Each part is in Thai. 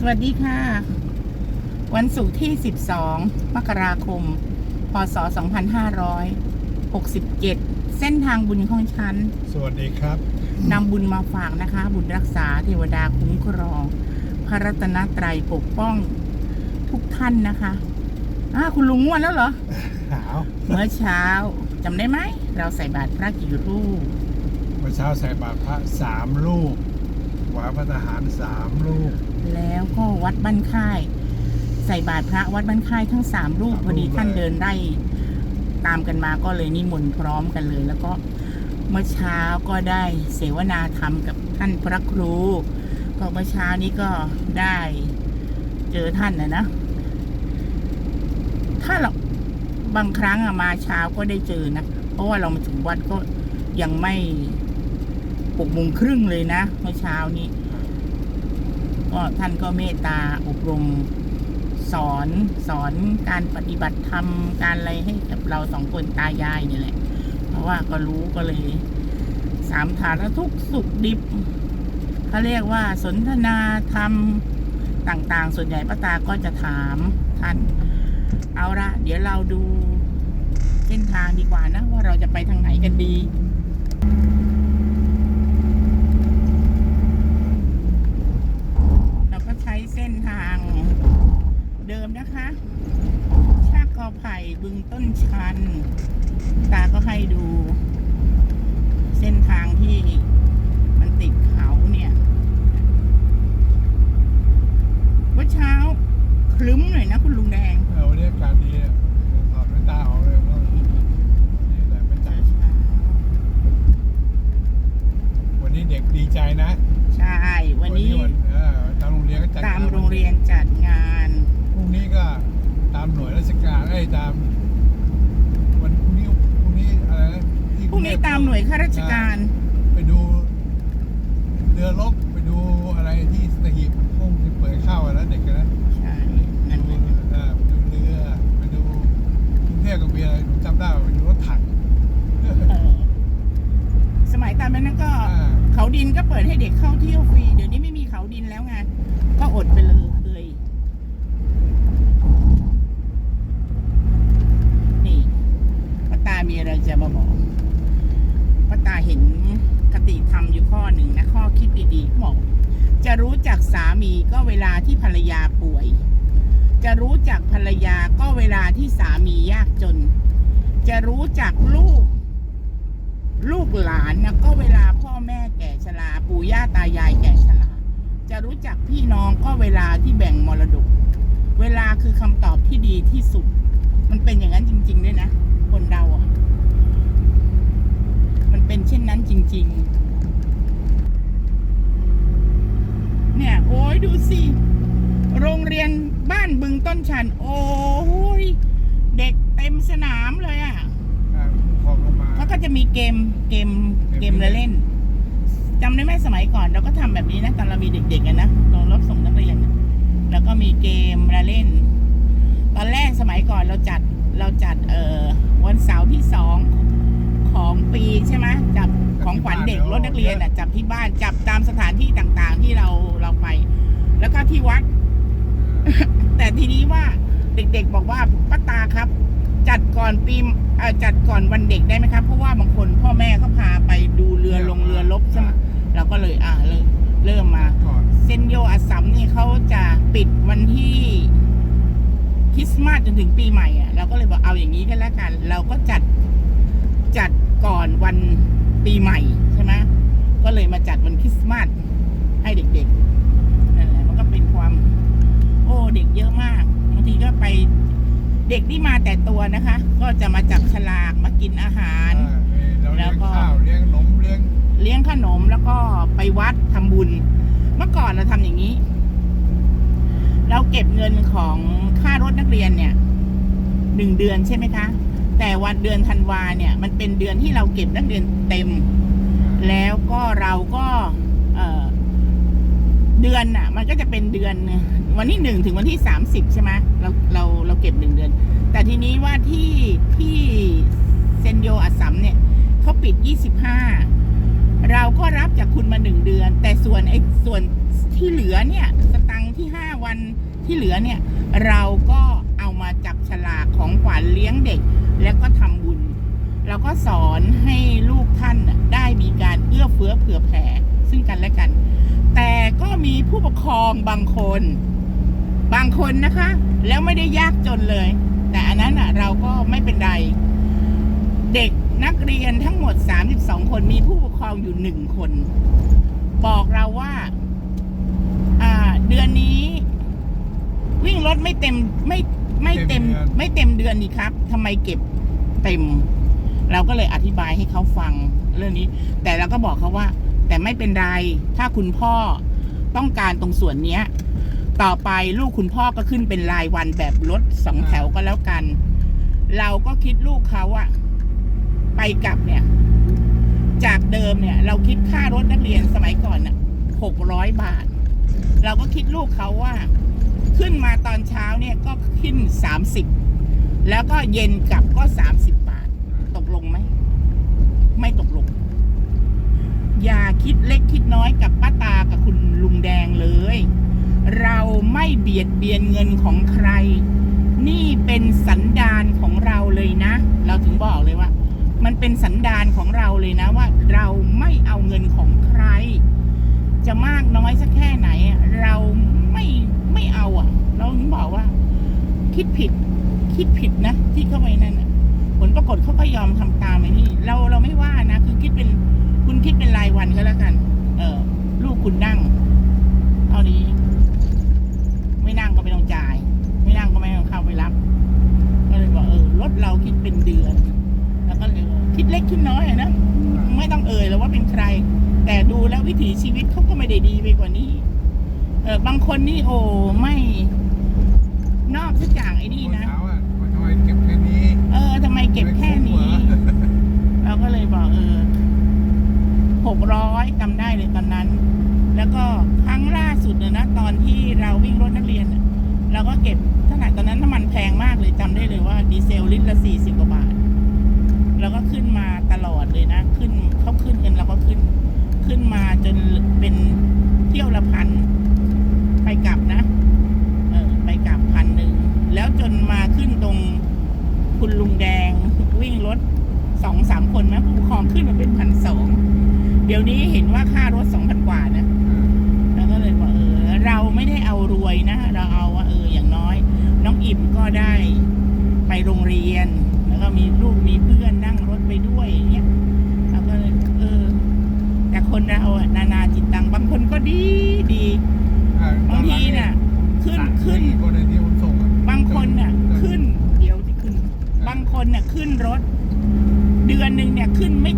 สวัสดีค่ะ วันศุกร์ที่ 12 มกราคม พศ 2567 เส้นทางบุญของฉัน สวัสดีครับนำบุญมาฝากนะคะ บุญรักษาเทวดาคุ้มครอง พระรัตนตรัยปกป้องทุกท่านนะคะอ้าคุณลุงง่วนแล้วเหรอหาวเมื่อเช้าจำได้ไหม เราใส่บาตรพระกี่รูป เมื่อเช้าใส่บาตรพระสามลูกหวายพระทหารสามลูก แล้วก็วัดบ้านค่าย ใส่บาตรพระวัดบ้านค่ายทั้งสามรูปสามรูปพอดีท่านเลยเดินได้ตามกันมาก็เลยนิมนต์พร้อมกันเลย แล้วก็เมื่อเช้าก็ได้เสวนาธรรมกับท่านพระครู ก็เมื่อเช้านี้ก็ได้เจอท่านนะนะ ถ้าเราบางครั้งอะมาเช้าก็ได้เจอนะ เพราะว่าเรามาถึงวัดก็ยังไม่หกโมงครึ่งเลยนะเมื่อเช้านี้ ก็ท่านก็เมตตาอบรมสอนสอนการปฏิบัติธรรมการอะไรให้กับเราสองคนตายายนี่แหละ เพราะว่าก็รู้ก็เลย สามฐานทุกสุขดิบเขาเรียกว่าสนทนาธรรมต่างๆ ส่วนใหญ่ป้าตาก็จะถามท่าน เอาละเดี๋ยวเราดูเส้นทางดีกว่านะ ว่าเราจะไปทางไหนกันดี เราก็ใช้เส้นทาง เดิมนะคะชากกอไผ่บึงต้นชัน ตาก็ให้ดู เส้นทางที่มันติดเขาเนี่ยเมื่อเช้าคลึ้มหน่อยนะคุณลุงแดงเออวันนี้อากาศดีอะถอดแว่นตาออกเลยเพราะนี่แหละไม่ใจวันนี้เด็กดีใจนะ ใช่ วันนี้วันเออตามโรงเรียนก็จัดตามโรงเรียนจัดงานพรุ่งนี้ ก็ตามหน่วยราชการไอ้ยตาม วันพรุ่งนี้พรุ่งนี้อะไรนะที่พรุ่งนี้ตามหน่วยข้าราชการ ไปดูเรือรบไปดูอะไรที่สหีบห้องที่เปิดเข้าอะนะเด็กอะนะใช่นั่นดูแหละเออไปดูเรือไปดูกรุงเทพก็มีอะไรผมจำได้ว่าไปดูรถถังเออสมัยตามนั้นก็ อ่า เขาดินก็เปิดให้เด็กเข้าเที่ยวฟรี เดี๋ยวนี้ไม่มีเขาดินแล้วไง ก็อดไปเลยเลยนี่ป้าตา มีอะไรจะมาบอกป้าตาเห็นคติธรรมอยู่ข้อหนึ่งนะข้อคิดดีๆบอกจะรู้จักสามีก็เวลาที่ภรรยาป่วย จะรู้จักภรรยาก็เวลาที่สามียากจน จะรู้จักลูก ลูกหลานนะก็เวลาพ่อแม่แก่ชราปู่ย่าตายายแก่ชราจะรู้จักพี่น้องก็เวลาที่แบ่งมรดก เวลาคือคำตอบที่ดีที่สุด มันเป็นอย่างนั้นจริงๆด้วยนะ คนเราอะ มันเป็นเช่นนั้นจริง ๆ เนี่ย โอ้ยดูสิ โรงเรียนบ้านบึงต้นชัน โอ้ยเด็กเต็มสนามเลยอะอ่าผู้ปกครองลงมาเขาก็จะมีเกมเกมเกมเล่นจำได้ไหมสมัยก่อนเราก็ทำแบบนี้นะตอนเรามีเด็กๆกันนะเรารับส่งนักเรียนน่ะแล้วก็มีเกมมาเล่น ตอนแรกสมัยก่อนเราจัด เราจัดเอ่อวันเสาร์ที่สองของปีใช่ไหมจับของขวัญเด็กรถนักเรียนอะจับที่บ้านจับตามสถานที่ต่างๆ ที่เราเราไป แล้วก็ที่วัด แต่ทีนี้ว่าเด็กๆบอกว่าป้าตาครับ จัดก่อนปีเอ่อจัดก่อนวันเด็กได้ไหมครับเพราะว่าบางคนพ่อแม่เขาพาไปดูเรือลงเรือลบใช่ไหมเราก็เลยอ่าเริ่มเริ่มมาก่อนเซนโยอัสสัมนี่เขาจะปิดวันที่ค ริสต์มาสจนถึงปีใหม่อะเราก็เลยบอกเอาอย่างนี้กันแล้วกัน เราก็จัดจัดก่อนวันปีใหม่ใช่ไหมก็เลยมาจัดวันคริสต์มาสให้เด็กๆนั่นแหละมันก็เป็นความ โอ้เด็กเยอะมากบางทีก็ไปเด็กที่มาแต่ตัวนะคะ ก็จะมาจับฉลากมากินอาหารอ่าเราแล้เลี้ยวงก็ข้าวเลี้ยงขนมเลี้ยงเลี้ยงขนมแล้วก็ไปวัดทำบุญ เมื่อก่อนเราทำอย่างนี้ เราเก็บเงินของค่ารถนักเรียนเนี่ยหนึ่งเดือนใช่ไหมคะ แต่วันเดือนธันวาเนี่ย มันเป็นเดือนที่เราเก็บนักเรียนเต็ม แล้วก็เราก็เดือนน่ะ มันก็จะเป็นเดือนวันที่หนึ่งถึงวันที่สามสิบใช่ไหมเราเราเราเก็บหนึ่งเดือน แต่ทีนี้ว่าที่ที่เซนโยอัสสัมเนี่ยเขาปิดยี่สิบห้าเราก็รับจากคุณมาหนึ่งเดือน แต่ส่วนไอ้ส่วนที่เหลือเนี่ย สตังค์ที่ห้า วันที่เหลือเนี่ย เราก็เอามาจับฉลากของขวัญเลี้ยงเด็ก แล้วก็ทำบุญเราก็สอนให้ลูกท่านน่ะได้มีการเอื้อเฟื้อเผื่อแผ่ซึ่งกันและกัน แต่ก็มีผู้ปกครองบางคน บางคนนะคะ แล้วไม่ได้ยากจนเลย แต่อันนั้นอะเราก็ไม่เป็นไร เด็กนักเรียนทั้งหมด 32 คนมีผู้ปกครองอยู่หนึ่งคน บอกเราว่าเดือนนี้ วิ่งรถไม่เต็มไม่ไม่เต็ม ไม่เต็มเดือนนี่ครับทำไมเก็บเต็ม เราก็เลยอธิบายให้เขาฟังเรื่องนี้ แต่เราก็บอกเขาว่า แต่ไม่เป็นไรถ้าคุณพ่อต้องการตรงส่วนเนี้ย ต่อไปลูกคุณพ่อก็ขึ้นเป็นรายวันแบบรถสองแถวก็แล้วกัน เราก็คิดลูกเขาอะไปกลับเนี่ย จากเดิมเนี่ย เราคิดค่ารถนักเรียนสมัยก่อนน่ะหกร้อยบาท เราก็คิดลูกเขาว่า ขึ้นมาตอนเช้าเนี่ยก็ขึ้นสามสิบแล้วก็เย็นกลับก็สามสิบบาท ตกลงไหม ไม่ตกลง อย่าคิดเล็กคิดน้อยกับป้าตากับคุณลุงแดงเลย เราไม่เบียดเบียนเงินของใคร นี่เป็นสันดานของเราเลยนะ เราถึงบอกเลยว่า มันเป็นสันดานของเราเลยนะว่า เราไม่เอาเงินของใคร จะมากน้อยสักแค่ไหน เราไม่ไม่เอาอะ เราถึงบอกว่า คิดผิด คิดผิดนะ ที่เข้าไปนั่นน่ะผลปรากฏเขาก็ยอมทำตามไอ้นี่ เราเราไม่ว่านะ คือคิดเป็นคุณคิดเป็นรายวันก็แล้วกัน เออลูกคุณนั่งเท่านี้ ไม่นั่งก็ไม่ต้องจ่าย ไม่นั่งก็ไม่ต้องเข้าไปรับ ก็เลยบอกเออรถเราคิดเป็นเดือน แล้วก็เลยคิดเล็กคิดน้อยนะไม่ต้องเอ่ยแล้วว่าเป็นใคร แต่ดูแล้ววิถีชีวิตเขาก็ไม่ได้ดีไปกว่านี้ เออบางคนนี่โอ้ไม่ นอกจากไอ้นี่นะ เช้าอะทำไมเก็บแค่นี้เออทำไมเก็บแค่นี้ เราก็เลยบอกเออหกร้อยจำได้เลยตอนนั้น แล้วก็ครั้งล่าสุดเนี่ยนะ ตอนที่เราวิ่งรถนักเรียนน่ะเราก็เก็บเท่าไหร่ตอนนั้นน้ำมันแพงมากเลยจำได้เลยว่าดีเซลลิตรละสี่สิบกว่าบาทแล้วก็ขึ้นมาตลอดเลยนะ ขึ้นเขาขึ้นกันเราก็ขึ้น ขึ้นมาจนเป็นเที่ยวละพันไปกลับนะเออ ไปกลับพันหนึ่งแล้วจนมาขึ้นตรงคุณลุงแดงวิ่งรถสองสามคนนะผู้ปกครองขึ้นมาเป็นพันสองเดี๋ยวนี้เห็นว่าค่ารถสองพันกว่านะ แล้วก็เลยบอกเออ เราไม่ได้เอารวยนะ เราเอาว่าเอออย่างน้อย น้องอิ่มก็ได้ไปโรงเรียน แล้วก็มีลูกมีเพื่อนนั่งรถไปด้วยอย่างเงี้ยเราก็เลยเออ แต่คนเราอะนานาจิตตังบางคนก็ดีดี บางทีน่ะ ขึ้นขึ้น คนในที่ผมส่งอะ บางคนน่ะ ขึ้น เดี๋ยวที่ขึ้น บางคนน่ะขึ้นรถ เดื อนหนึ่งเนี่ยขึ้นไม่ถึงไม่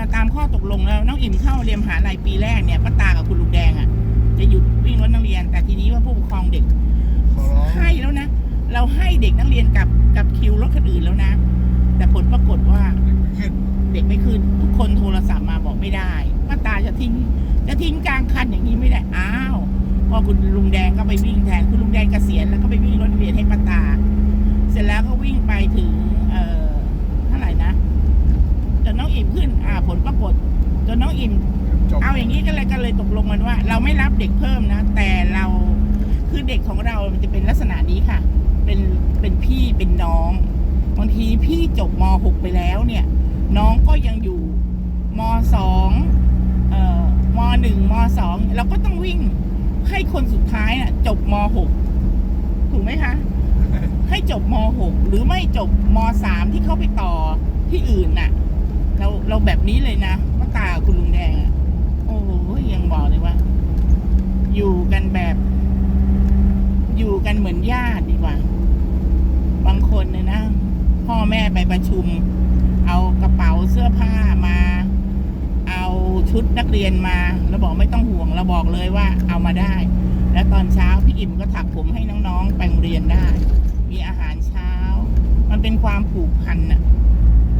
จริงๆอะตามข้อตกลงแล้วน้องอิ่มเข้าเรียนมหาลัยปีแรกเนี่ยป้าตากับคุณลุงแดงอะจะหยุดวิ่งรถนักเรียน แต่ทีนี้ว่าผู้ปกครองเด็กขอร้องให้แล้วนะ เราให้เด็กนักเรียนกับกับคิวรถคนอื่นแล้วนะ แต่ผลปรากฏว่าขึ้นเด็กไม่ขึ้นทุกคนโทรศัพท์มาบอกไม่ได้ป้าตาจะทิ้ง จะทิ้งกลางคันอย่างนี้ไม่ได้อ้าวพอคุณลุงแดงก็ไปวิ่งแทนคุณลุงแดงเกษียณแล้วก็ไปวิ่งรถนักเรียนให้ป้าตา เสร็จแล้วก็วิ่งไปถึงเอ่อเท่าไหร่นะจนน้ องอิ่มขึ้นอ่าผลปรากฏจนน้องอิ่ม จบเอาอย่างนี้ก็เลยก็เลยตกลงกันว่า เราไม่รับเด็กเพิ่มนะ แต่เราคือเด็กของเรามันจะเป็นลักษณะนี้ค่ะ เป็นเป็นพี่เป็นน้องบางทีพี่จบม .6 ไปแล้วเนี่ย น้องก็ยังอยู่ม .2 เอ่อม .1 ม .2 เราก็ต้องวิ่งให้คนสุดท้ายน่ะจบม .6 ถูกไหมคะ ให้จบม .6 หรือไม่จบม .3 ที่เข้าไปต่อที่อื่นน่ะ เราเราแบบนี้เลยนะว่าตาคุณลุงแดงอะโอ้โหยังบอกเลยว่า อยู่กันแบบ อยู่กันเหมือนญาติดีกว่า บางคนเนี่ยนะ พ่อแม่ไปประชุม เอากระเป๋าเสื้อผ้ามา เอาชุดนักเรียนมาแล้วบอกไม่ต้องห่วงเราบอกเลยว่า เอามาได้ แล้วตอนเช้าพี่อิ่มก็ถักผมให้น้องๆไปโรงเรียนได้ มีอาหารเช้า มันเป็นความผูกพันน่ะ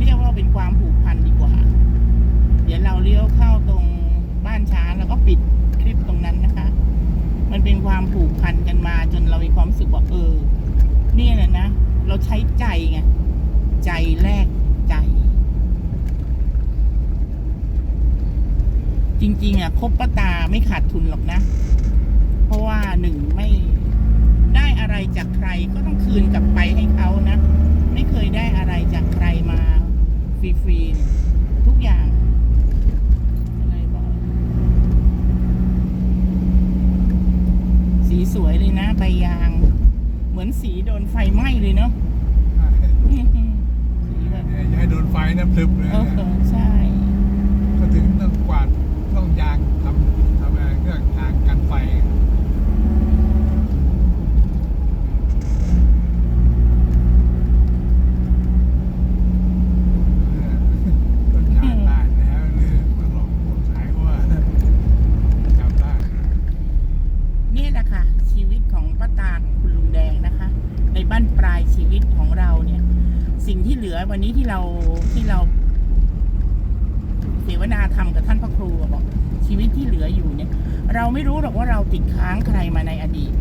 เรียกว่าเป็นความผูกพันดีกว่า เดี๋ยวเราเลี้ยวเข้าตรงบ้านช้างแล้วก็ปิดคลิปตรงนั้นนะคะ มันเป็น ความผูกพันกันมา จนเรามีความรู้สึกว่าเออเนี่ยแหละนะ เราใช้ใจไง ใจแลกใจ จริง ๆ อะคบปตาไม่ขาดทุนหรอกนะ เพราะว่าหนึ่งไม่ได้อะไรจากใครก็ต้องคืนกลับไปให้เขานะ ไม่เคยได้อะไรจากใครมาฟรีๆเนี่ยทุกอย่างอะไรบอก สีสวยเลยนะใบยาง เหมื อนสีโดนไฟไหม้เลยเนาะอื้อหือสีแบบอย่าให้โดนไฟนะพลึบเลย เออเออใช่ ก็ถึงต้องกวาดต้องยางทำทำอะไรเครื่องยางกันไฟต้นยางได้แล้วหรือมันหลอกคนขายว่าจำได้ นี่แหละค่ะ ชีวิตของป้าตาของคุณลุงแดงนะคะ ในบ้านปลายชีวิตของเราเนี่ย สิ่งที่เหลือวันนี้ ที่เราที่เราเสวนาธรรมกับท่านพระครูบอกชีวิตที่เหลืออยู่เนี่ย เราไม่รู้หรอกว่าเราติดค้างใครมาในอดีต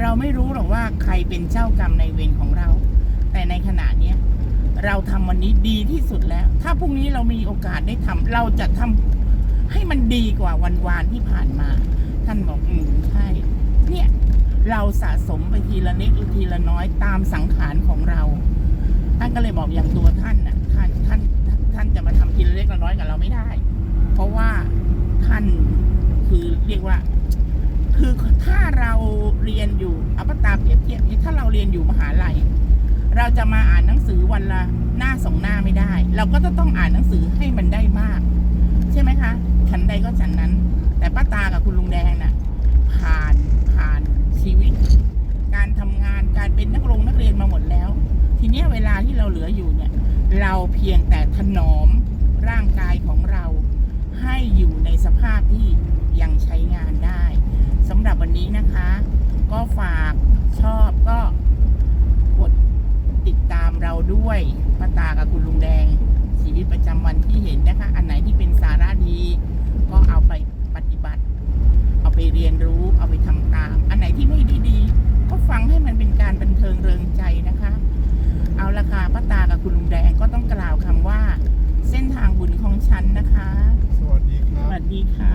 เราไม่รู้หรอกว่าใครเป็นเจ้ากรรมในเวรของเรา แต่ในขณะเนี้ยเราทำวันนี้ดีที่สุดแล้ว ถ้าพรุ่งนี้เรามีโอกาสได้ทำเราจะทำให้มันดีกว่าวันวานที่ผ่านมา ท่านบอกอืมใช่เนี่ยเราสะสมไปทีละเล็กทีละน้อยตามสังขารของเรา ท่านก็เลยบอกอย่างตัวท่านน่ะท่านท่านท่านจะมาทำทีละเล็กละน้อยกับเราไม่ได้ เพราะว่าท่านคือเรียกว่า คือถ้าเราเรียนอยู่อัปตาเปรียบเทียบนี้ถ้าเราเรียนอยู่มหาลัย เราจะมาอ่านหนังสือวันละหน้าสองหน้าไม่ได้ เราก็จะต้องอ่านหนังสือให้มันได้มาก ใช่ไหมคะฉันใดก็ฉันนั้น แต่ป้าตากับคุณลุงแดงน่ะ ผ่านผ่านชีวิต การทำงานการเป็นนักเรงนักเรียนมาหมดแล้ว ทีนี้เวลาที่เราเหลืออยู่เนี่ย เราเพียงแต่ถนอมร่างกายของเรา ให้อยู่ในสภาพที่ยังใช้งานได้สำหรับวันนี้นะคะ ก็ฝากชอบก็กดติดตามเราด้วยป้าตากับคุณลุงแดง ชีวิตประจำวันที่เห็นนะคะ อันไหนที่เป็นสาระดี ก็เอาไปปฏิบัติ เอาไปเรียนรู้เอาไปทำตาม อันไหนที่ไม่ดีๆก็ฟังให้มันเป็นการบันเทิงเริงใจนะคะ เอาละค่ะป้าตากับคุณลุงแดงก็ต้องกล่าวคำว่า เส้นทางบุญของฉันนะคะ สวัสดีคสรับ วัสดีค่ะ